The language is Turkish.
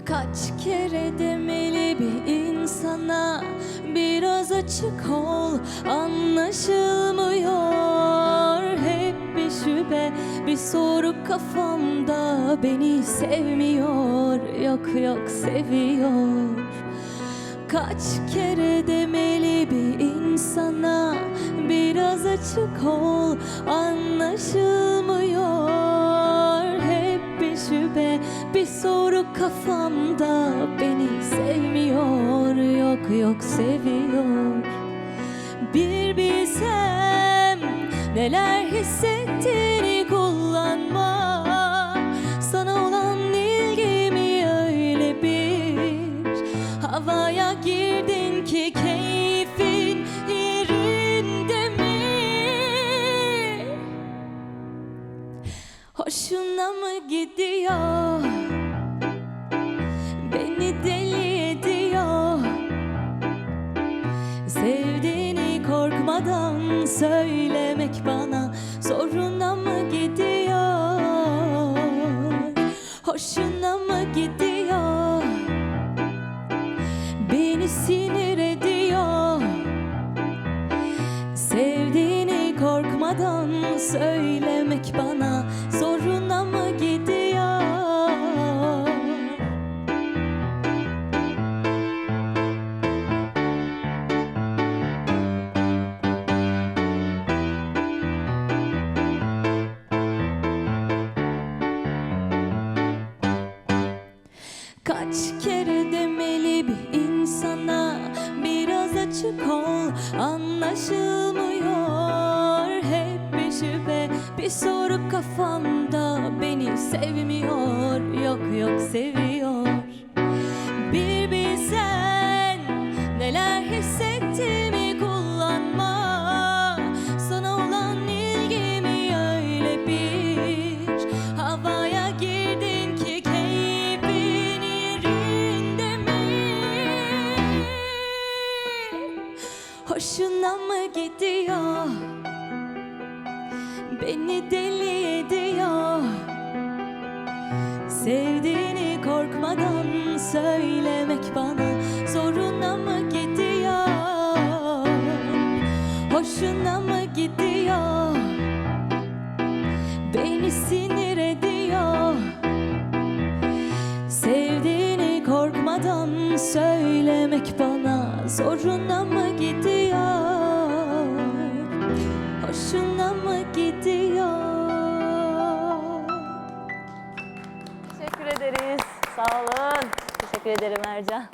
Kaç kere demeli bir insana? Biraz açık ol anlaşılmıyor. Hep bir şüphe bir soru kafamda Beni sevmiyor. Yok yok seviyor. Kaç kere demeli bir insana? Biraz açık ol anlaşılmıyor bir soru kafamda Beni sevmiyor yok yok seviyor Bir bilsem neler hissettiğini kullanma Sana olan ilgimi öyle bir Havaya girdin ki keyfin yerinde mi? Hoşuna mı gidiyor? Sevdiğini korkmadan söylemek bana Zoruna mı gidiyor? Hoşuna mı gidiyor? Beni sinir ediyor Sevdiğini korkmadan söylemek bana Kaç kere demeli bir insana? Biraz açık ol anlaşılmıyor. Hep bir şüphe bir soru kafamda Beni sevmiyor. Yok yok seviyor. Bir bilsen Mı gidiyor? Beni deli ediyor Sevdiğini korkmadan söylemek bana Zoruna mı gidiyor? Hoşuna mı gidiyor? Beni sinir ediyor Sevdiğini korkmadan söylemek bana Zoruna mı gidiyor? Sağ olun. Teşekkür ederim Ercan.